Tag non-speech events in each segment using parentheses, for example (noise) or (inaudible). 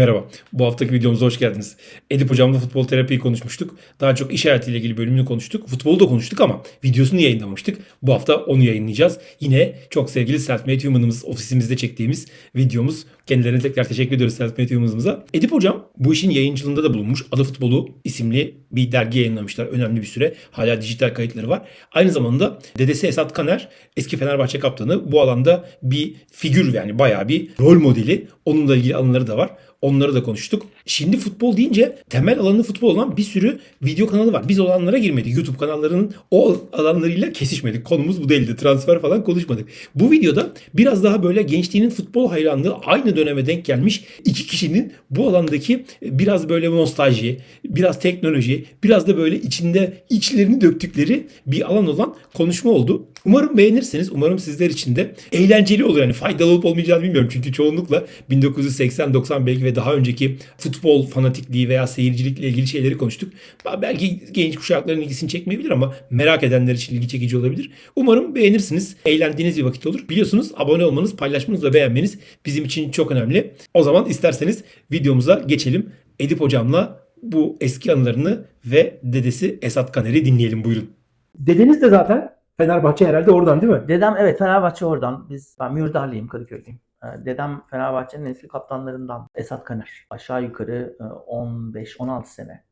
Merhaba. Bu haftaki videomuza hoş geldiniz. Edip hocamla futbol terapiyi konuşmuştuk. Daha çok iş hayatıyla ilgili bölümünü konuştuk. Futbolu da konuştuk ama videosunu yayınlamamıştık. Bu hafta onu yayınlayacağız. Yine çok sevgili Selfmade Human'ımız ofisimizde çektiğimiz videomuz. Kendilerine tekrar teşekkür ediyoruz Selfmade Human'ımıza. Edip hocam bu işin yayıncılığında da bulunmuş. Adı Futbolu isimli bir dergi yayınlamışlar önemli bir süre. Hala dijital kayıtları var. Aynı zamanda dedesi Esat Kaner eski Fenerbahçe kaptanı. Bu alanda bir figür yani bayağı bir rol modeli. Onunla ilgili anıları da var. Onları da konuştuk. Şimdi futbol deyince temel alanı futbol olan bir sürü video kanalı var. Biz o alanlara girmedik. YouTube kanallarının o alanlarıyla kesişmedik. Konumuz bu değildi. Transfer falan konuşmadık. Bu videoda biraz daha böyle gençliğinin futbol hayranlığı aynı döneme denk gelmiş iki kişinin bu alandaki biraz böyle nostalji, biraz teknoloji, biraz da böyle içinde içlerini döktükleri bir alan olan konuşma oldu. Umarım beğenirsiniz. Umarım sizler için de eğlenceli olur. Yani faydalı olup olmayacağını bilmiyorum. Çünkü çoğunlukla 1980-90 belki ve daha önceki futbol fanatikliği veya seyircilikle ilgili şeyleri konuştuk. Belki genç kuşakların ilgisini çekmeyebilir ama merak edenler için ilgi çekici olabilir. Umarım beğenirsiniz. Eğlendiğiniz bir vakit olur. Biliyorsunuz abone olmanız, paylaşmanız ve beğenmeniz bizim için çok önemli. O zaman isterseniz videomuza geçelim. Edip hocamla bu eski anılarını ve dedesi Esat Kaner'i dinleyelim buyurun. Dedeniz de zaten Fenerbahçe herhalde oradan değil mi? Dedem evet Fenerbahçe oradan. Biz ben Mürdağlıyım Kadıköy'lüyüm. Ee, Dedem Fenerbahçe'nin eski kaptanlarından Esat Kaner. Aşağı yukarı e, 15-16 sene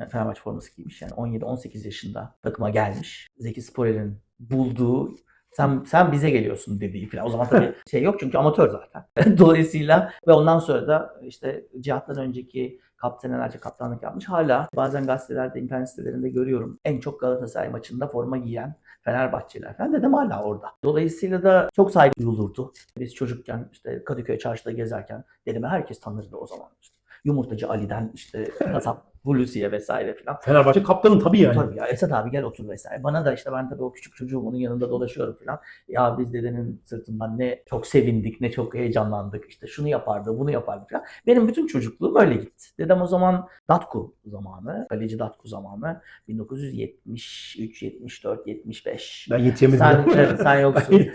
e, Fenerbahçe forması giymiş. Yani 17-18 yaşında takıma gelmiş. Zeki Sporer'in bulduğu sen sen bize geliyorsun dediği falan. O zaman tabii (laughs) şey yok çünkü amatör zaten. (laughs) Dolayısıyla ve ondan sonra da işte cihattan önceki kaptanelerce kaptanlık yapmış. Hala bazen gazetelerde, internet sitelerinde görüyorum. En çok Galatasaray maçında forma giyen Fenerbahçeliler falan. Dedem hala orada. Dolayısıyla da çok saygı duyulurdu. Biz çocukken işte Kadıköy çarşıda gezerken dedemi herkes tanırdı o zaman. İşte Yumurtacı Ali'den işte (laughs) kasap Hulusi'ye vesaire filan. Fenerbahçe kaptanı tabii yani. Tabii ya Esat abi gel otur vesaire. Bana da işte ben tabii o küçük çocuğum onun yanında dolaşıyorum falan. Ya biz dedenin sırtından ne çok sevindik ne çok heyecanlandık. İşte şunu yapardı bunu yapardı falan. Benim bütün çocukluğum öyle gitti. Dedem o zaman Datku zamanı, kaleci Datku zamanı 1973, 74, 75. Ben yetişemedim. Sen, evet, sen yoksun. (laughs)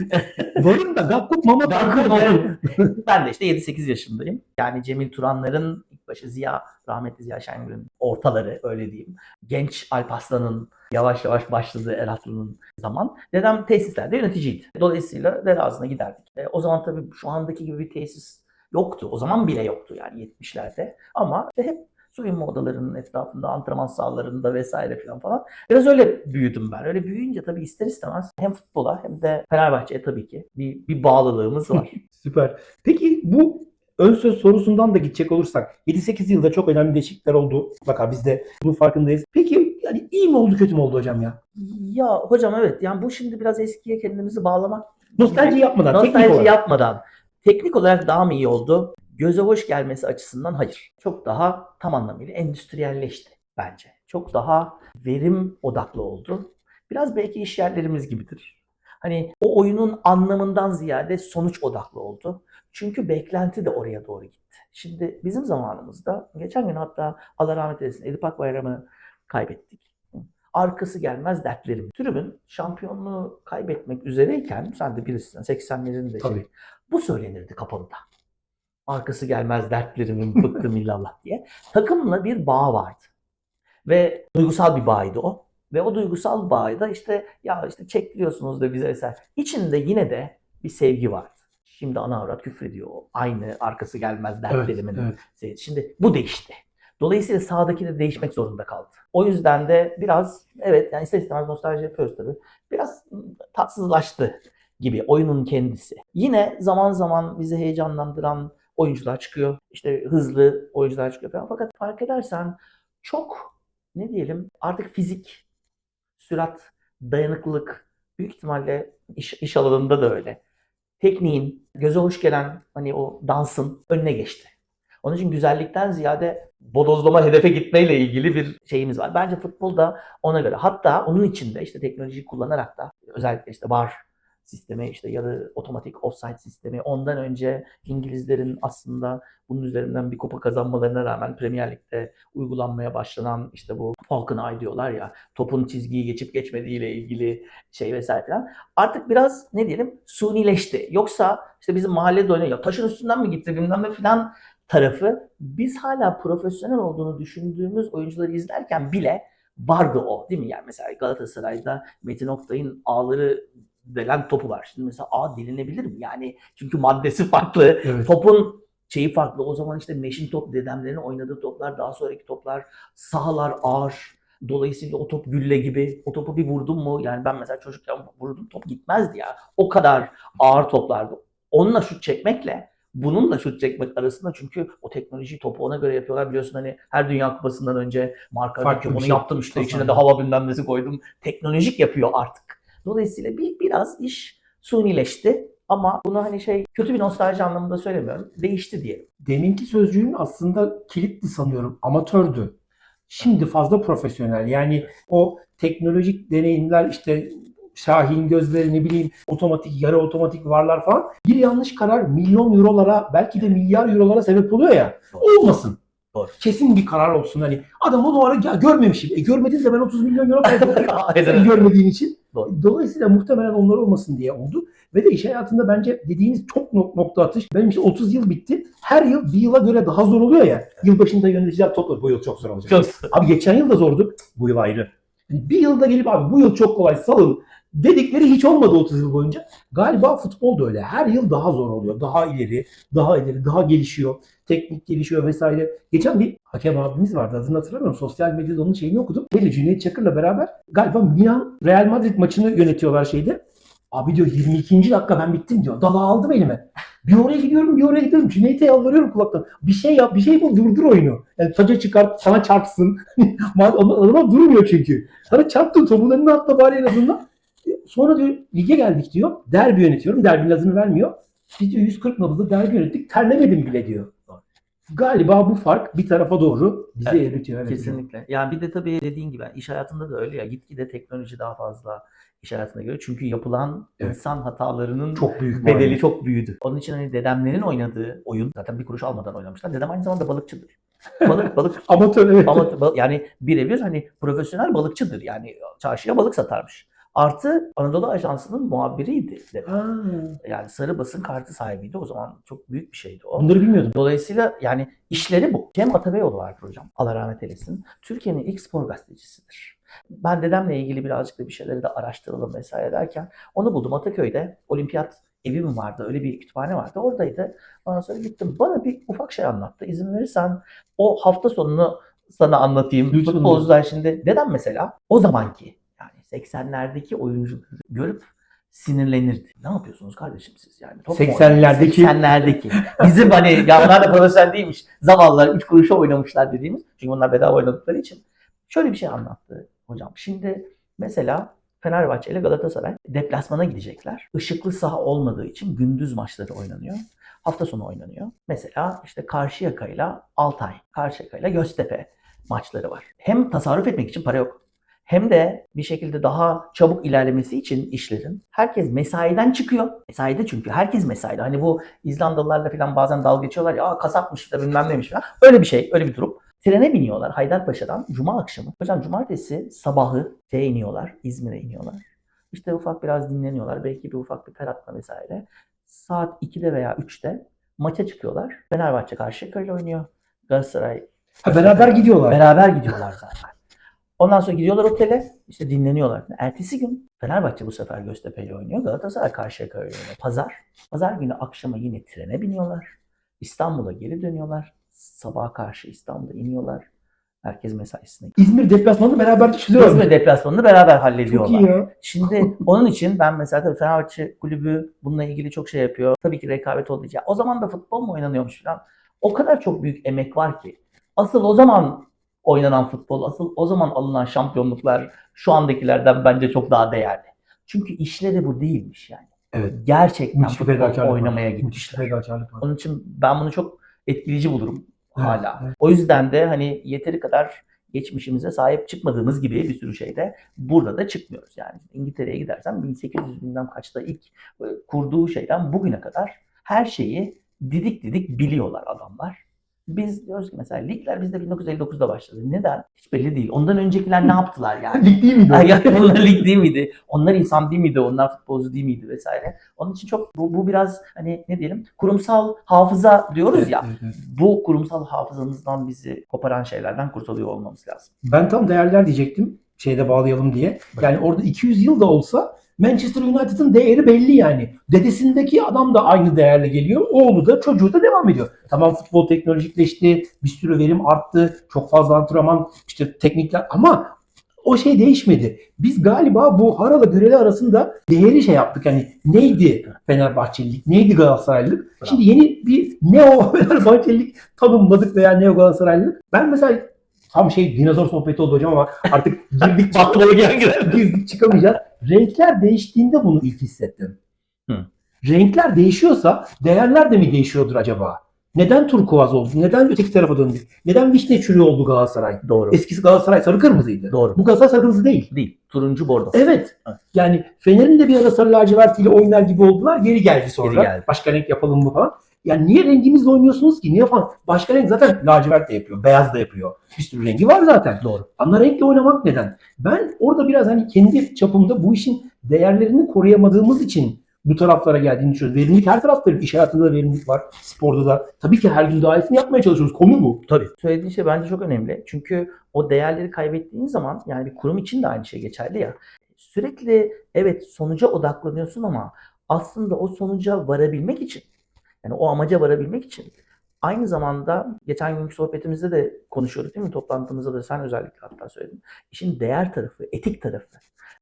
Varım da Gakkuk Mama Mama. ben de işte 7-8 yaşındayım. Yani Cemil Turanların ilk başı Ziya, rahmetli Ziya Şengül'ün ortaları öyle diyeyim. Genç Alp Aslan'ın yavaş yavaş başladığı Erasmus'un zaman. Dedem tesislerde yöneticiydi. Dolayısıyla dere ağzına giderdik. E, o zaman tabii şu andaki gibi bir tesis yoktu. O zaman bile yoktu yani 70'lerde. Ama işte hep soyunma odalarının etrafında, antrenman sahalarında vesaire falan falan. Biraz öyle büyüdüm ben. Öyle büyüyünce tabii ister istemez hem futbola hem de Fenerbahçe'ye tabii ki bir, bir bağlılığımız var. (laughs) Süper. Peki bu ön söz sorusundan da gidecek olursak 7-8 yılda çok önemli değişiklikler oldu. Mutlaka biz de bunun farkındayız. Peki yani iyi mi oldu kötü mü oldu hocam ya? ya hocam evet yani bu şimdi biraz eskiye kendimizi bağlamak. Nostalji yapmadan, teknik Nostalji olarak. yapmadan. Teknik olarak daha mı iyi oldu? Göze hoş gelmesi açısından hayır. Çok daha tam anlamıyla endüstriyelleşti bence. Çok daha verim odaklı oldu. Biraz belki iş yerlerimiz gibidir. Hani o oyunun anlamından ziyade sonuç odaklı oldu. Çünkü beklenti de oraya doğru gitti. Şimdi bizim zamanımızda geçen gün hatta Allah rahmet eylesin Edip Akbayram'ı kaybettik. Arkası gelmez dertlerim. Tribün şampiyonluğu kaybetmek üzereyken sen de bilirsin 80'lerin de şey, bu söylenirdi kapımda. Arkası gelmez dertlerimin bıktım illallah diye. Takımla bir bağ vardı. Ve duygusal bir bağıydı o. Ve o duygusal bağı da işte ya işte çekliyorsunuz da bize vesaire. İçinde yine de bir sevgi vardı. Şimdi ana avrat küfrediyor. Aynı arkası gelmez dertlerimin. evet. sevgisi. Şimdi bu değişti. Dolayısıyla sağdaki de değişmek zorunda kaldı. O yüzden de biraz evet yani ister istemez nostalji yapıyoruz tabii. Biraz tatsızlaştı gibi oyunun kendisi. Yine zaman zaman bizi heyecanlandıran oyuncular çıkıyor. İşte hızlı oyuncular çıkıyor falan. Fakat fark edersen çok ne diyelim artık fizik, sürat, dayanıklılık büyük ihtimalle iş, iş alanında da öyle. Tekniğin, göze hoş gelen hani o dansın önüne geçti. Onun için güzellikten ziyade bodozlama hedefe gitmeyle ilgili bir şeyimiz var. Bence futbolda ona göre. Hatta onun içinde işte teknolojiyi kullanarak da özellikle işte VAR sistemi işte yarı otomatik offside sistemi ondan önce İngilizlerin aslında bunun üzerinden bir kupa kazanmalarına rağmen Premier Lig'de uygulanmaya başlanan işte bu Falcon Eye diyorlar ya topun çizgiyi geçip geçmediğiyle ilgili şey vesaire falan. Artık biraz ne diyelim sunileşti. Yoksa işte bizim mahallede oynuyor taşın üstünden mi gitti bilmem ne falan tarafı biz hala profesyonel olduğunu düşündüğümüz oyuncuları izlerken bile vardı o değil mi? Yani mesela Galatasaray'da Metin Oktay'ın ağları delen topu var. Şimdi mesela ağ delinebilir mi? Yani çünkü maddesi (laughs) farklı. Evet. Topun şeyi farklı. O zaman işte meşin top dedemlerin oynadığı toplar, daha sonraki toplar, sahalar ağır. Dolayısıyla o top gülle gibi. O topu bir vurdum mu? Yani ben mesela çocukken vurdum top gitmezdi ya. O kadar ağır toplardı. Onunla şut çekmekle bununla şut çekmek arasında çünkü o teknolojiyi topu ona göre yapıyorlar biliyorsun hani her Dünya Kupası'ndan önce marka bunu şey yaptım işte içine de hava bilmem nesi koydum. Teknolojik yapıyor artık. Dolayısıyla bir biraz iş sunileşti ama bunu hani şey kötü bir nostalji anlamında söylemiyorum. Değişti diye. Deminki sözcüğün aslında kilitli sanıyorum. Amatördü. Şimdi fazla profesyonel. Yani o teknolojik deneyimler işte Şahin gözleri ne bileyim otomatik yarı otomatik varlar falan bir yanlış karar milyon eurolara belki de milyar eurolara sebep oluyor ya olmasın. Doğru. Kesin bir karar olsun hani adam onu ara ya görmemişim. E görmedin de ben 30 milyon euro. Sen (laughs) Aynen. görmediğin için. Doğru. Dolayısıyla muhtemelen onlar olmasın diye oldu. Ve de iş hayatında bence dediğiniz çok nok- nokta atış. Benim işte 30 yıl bitti. Her yıl bir yıla göre daha zor oluyor ya. Yılbaşında yöneticiler toplar. Bu yıl çok zor olacak. Çok Abi geçen yıl da zordu. Bu yıl ayrı. Yani Bir yılda gelip abi bu yıl çok kolay salın dedikleri hiç olmadı 30 yıl boyunca. Galiba futbol da öyle. Her yıl daha zor oluyor. Daha ileri, daha ileri, daha gelişiyor. Teknik gelişiyor vesaire. Geçen bir hakem abimiz vardı adını hatırlamıyorum. Sosyal medyada onun şeyini okudum. Böyle Cüneyt Çakır'la beraber galiba Milan Real Madrid maçını yönetiyorlar şeyde. Abi diyor 22. dakika ben bittim diyor. Dala aldım elime. Bir oraya gidiyorum bir oraya gidiyorum. Cüneyt'e yalvarıyorum kulaktan. Bir şey yap bir şey bul durdur oyunu. Yani taca çıkart sana çarpsın. (laughs) Adama durmuyor çünkü. Sana çarptın topun önüne atla bari en azından. Sonra diyor lige geldik diyor. Derbi yönetiyorum. Derbinin adını vermiyor. Biz diyor 140 nabızda derbi yönettik. Terlemedim bile diyor. Galiba bu fark bir tarafa doğru bizi Evet, evritiyor. Evet. Kesinlikle. Yani bir de tabii dediğin gibi iş hayatında da öyle ya gitgide teknoloji daha fazla iş hayatına göre. Çünkü yapılan Evet. insan hatalarının Çok büyük bedeli çok büyüdü. Onun için hani dedemlerin oynadığı oyun zaten bir kuruş almadan oynamışlar. Dedem aynı zamanda balıkçıdır. Balık balık (laughs) Amatör evet. ama bal- yani birebir hani profesyonel balıkçıdır. Yani çarşıya balık satarmış. Artı Anadolu Ajansı'nın muhabiriydi. Ha, Yani sarı basın kartı sahibiydi. O zaman çok büyük bir şeydi o. bunları bilmiyordum. Dolayısıyla yani işleri bu. Cem Atabeyoğlu vardır hocam. Allah rahmet eylesin. Türkiye'nin ilk spor gazetecisidir. Ben dedemle ilgili birazcık da bir şeyleri de araştıralım vesaire derken onu buldum. Ataköy'de olimpiyat evi mi vardı? Öyle bir kütüphane vardı. Oradaydı. Ondan sonra gittim. Bana bir ufak şey anlattı. İzin verirsen o hafta sonunu sana anlatayım. Lütfen. Futbolcular şimdi. Dedem mesela o zamanki yani 80'lerdeki oyuncuları görüp sinirlenirdi. Ne yapıyorsunuz kardeşim siz yani? Top mu 80'lerdeki 80'lerdeki. Bizim hani ya onlar da profesyonel değilmiş. Zavallılar 3 kuruşa oynamışlar dediğimiz. Çünkü onlar bedava oynadıkları için. Şöyle bir şey anlattı hocam. Şimdi mesela Fenerbahçe ile Galatasaray deplasmana gidecekler. Işıklı saha olmadığı için gündüz maçları oynanıyor. Hafta sonu oynanıyor. Mesela işte Karşıyaka ile Altay, Karşıyaka ile Göztepe maçları var. Hem tasarruf etmek için para yok. Hem de bir şekilde daha çabuk ilerlemesi için işlerin herkes mesaiden çıkıyor. Mesaide çünkü herkes mesaide. Hani bu İzlandalılarla falan bazen dalga geçiyorlar ya kasapmış da bilmem neymiş falan. Öyle bir şey, öyle bir durum. Trene biniyorlar Haydarpaşa'dan Cuma akşamı. Hocam cumartesi sabahı şeye iniyorlar, İzmir'e iniyorlar. İşte ufak biraz dinleniyorlar. Belki bir ufak bir ter atma vesaire. Saat 2'de veya 3'te maça çıkıyorlar. Fenerbahçe Karşıyaka ile oynuyor. Galatasaray ha, beraber gidiyorlar. Beraber gidiyorlar zaten. Ondan sonra gidiyorlar otele, işte dinleniyorlar. Ertesi gün Fenerbahçe bu sefer Göztepe ile oynuyor. Galatasaray Karşıyaka ile oynuyor. Pazar. Pazar günü akşama yine trene biniyorlar. İstanbul'a geri dönüyorlar. Sabaha karşı İstanbul'a iniyorlar. Herkes mesaisine. İzmir deplasmanını beraber çiziyorlar. İzmir deplasmanını beraber Çok hallediyorlar. iyi ya. Şimdi (laughs) onun için ben mesela tabii Fenerbahçe kulübü bununla ilgili çok şey yapıyor. Tabii ki rekabet için. O zaman da futbol mu oynanıyormuş falan. O kadar çok büyük emek var ki. Asıl o zaman oynanan futbol, asıl o zaman alınan şampiyonluklar şu andakilerden bence çok daha değerli. Çünkü işleri bu değilmiş yani. Evet. Gerçekten Müthiş futbol fedakarlık oynamaya var. Müthiş gitmişler. Onun için ben bunu çok etkileyici bulurum hala. evet. O yüzden de hani yeteri kadar geçmişimize sahip çıkmadığımız gibi bir sürü şeyde burada da çıkmıyoruz. Yani İngiltere'ye gidersen 1800 bilmem kaçta ilk e, kurduğu şeyden bugüne kadar her şeyi didik didik biliyorlar adamlar. Biz diyoruz ki mesela ligler bizde 1959'da başladı. Neden? Hiç belli değil. Ondan öncekiler ne yaptılar yani? Lig değil miydi? (laughs) yani onlar lig değil miydi? Onlar insan değil miydi? Onlar futbolcu değil miydi vesaire. Onun için çok bu, bu biraz hani ne diyelim kurumsal hafıza diyoruz ya. Evet, evet. Bu kurumsal hafızamızdan bizi koparan şeylerden kurtuluyor olmamız lazım. Ben tam değerler diyecektim. Şeyde bağlayalım diye. Yani orada 200 yıl da olsa Manchester United'ın değeri belli yani. Dedesindeki adam da aynı değerle geliyor. Oğlu da çocuğu da devam ediyor. Tamam futbol teknolojikleşti. Bir sürü verim arttı. Çok fazla antrenman, işte teknikler ama o şey değişmedi. Biz galiba bu Harala Güreli arasında değeri şey yaptık. Hani neydi Fenerbahçelilik, neydi Galatasaraylılık? Şimdi yeni bir neo (laughs) Fenerbahçelilik tanımladık veya neo Galatasaraylılık. Ben mesela tam şey dinozor sohbeti oldu hocam ama artık (laughs) girdik Patlalı gel girelim. girdik çıkamayacağız. Renkler değiştiğinde bunu ilk hissettim. Hı. Renkler değişiyorsa değerler de mi değişiyordur acaba? Neden turkuaz oldu? Neden öteki tarafa döndü? Neden vişne çürüğü oldu Galatasaray? Doğru. Eskisi Galatasaray sarı kırmızıydı. Doğru. Bu Galatasaray sarı kırmızı değil. Değil. Turuncu bordo. Evet. Evet. Yani Fener'in de bir ara sarı lacivert ile oynar gibi oldular. Geri geldi sonra. Geri geldi. Başka renk yapalım mı falan. Yani niye rengimizle oynuyorsunuz ki? Niye falan? Başka renk zaten lacivert de yapıyor. Beyaz da yapıyor. Bir sürü rengi var zaten. Doğru. Ana renkle oynamak neden? Ben orada biraz hani kendi çapımda bu işin değerlerini koruyamadığımız için bu taraflara geldiğini düşünüyorum. Verimlilik her tarafta iş hayatında da verimlilik var. Sporda da. Tabii ki her gün daha iyisini yapmaya çalışıyoruz. Konu bu. Tabii. Söylediğin şey bence çok önemli. Çünkü o değerleri kaybettiğin zaman yani bir kurum için de aynı şey geçerli ya. Sürekli evet sonuca odaklanıyorsun ama aslında o sonuca varabilmek için yani o amaca varabilmek için aynı zamanda geçen günkü sohbetimizde de konuşuyorduk değil mi? Toplantımızda da sen özellikle hatta söyledin. İşin değer tarafı, etik tarafı.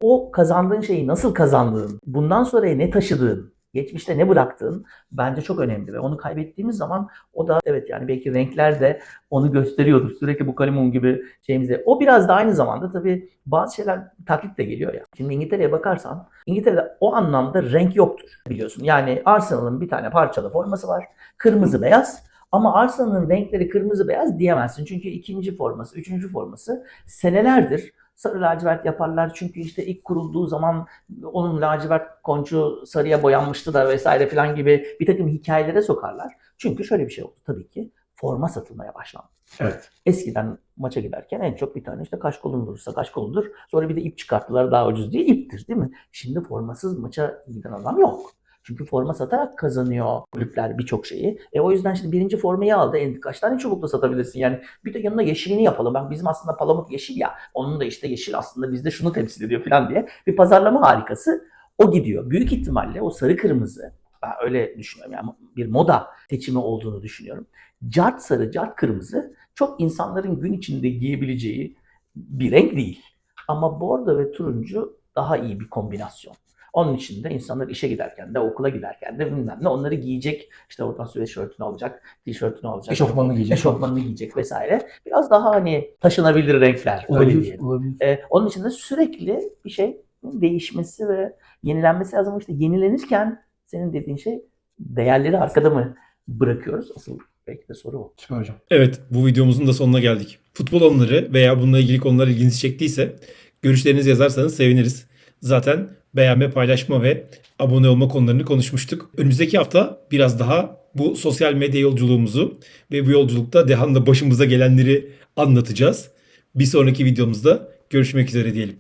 O kazandığın şeyi nasıl kazandığın, bundan sonraya ne taşıdığın, geçmişte ne bıraktığın bence çok önemli ve onu kaybettiğimiz zaman o da evet yani belki renkler de onu gösteriyordur. Sürekli bu kalemun gibi şeyimizde. O biraz da aynı zamanda tabii bazı şeyler taklitle geliyor ya. Şimdi İngiltere'ye bakarsan İngiltere'de o anlamda renk yoktur biliyorsun. Yani Arsenal'ın bir tane parçalı forması var. Kırmızı beyaz. Ama Arsenal'ın renkleri kırmızı beyaz diyemezsin. Çünkü ikinci forması, üçüncü forması senelerdir sarı lacivert yaparlar. Çünkü işte ilk kurulduğu zaman onun lacivert konçu sarıya boyanmıştı da vesaire filan gibi bir takım hikayelere sokarlar. Çünkü şöyle bir şey oldu tabii ki. Forma satılmaya başlandı. Evet. Eskiden maça giderken en çok bir tane işte kaş kolun durursa kaş kolundur. Sonra bir de ip çıkarttılar daha ucuz diye iptir değil mi? Şimdi formasız maça giden adam yok. Çünkü forma satarak kazanıyor kulüpler birçok şeyi. E o yüzden şimdi birinci formayı aldı. En kaç tane çubukla satabilirsin yani. Bir de yanına yeşilini yapalım. Bak bizim aslında palamut yeşil ya. Onun da işte yeşil aslında bizde şunu temsil ediyor falan diye. Bir pazarlama harikası o gidiyor. Büyük ihtimalle o sarı kırmızı ben öyle düşünüyorum. Yani bir moda seçimi olduğunu düşünüyorum. Cart sarı, cart kırmızı çok insanların gün içinde giyebileceği bir renk değil. Ama bordo ve turuncu daha iyi bir kombinasyon. Onun için de insanlar işe giderken de okula giderken de bilmem ne onları giyecek. İşte oradan sweatshirt'ünü alacak, tişörtünü alacak. Eşofmanını giyecek. Eşofmanını giyecek vesaire. Biraz daha hani taşınabilir renkler. Öyle Olabilir, diyelim. olabilir. Ee, onun için de sürekli bir şey değişmesi ve yenilenmesi lazım. İşte yenilenirken senin dediğin şey değerleri arkada mı bırakıyoruz? Asıl belki de soru o. Süper hocam. Evet bu videomuzun da sonuna geldik. Futbol anıları veya bununla ilgili konular ilginizi çektiyse görüşlerinizi yazarsanız seviniriz. Zaten beğenme, paylaşma ve abone olma konularını konuşmuştuk. Önümüzdeki hafta biraz daha bu sosyal medya yolculuğumuzu ve bu yolculukta Dehan'la başımıza gelenleri anlatacağız. Bir sonraki videomuzda görüşmek üzere diyelim.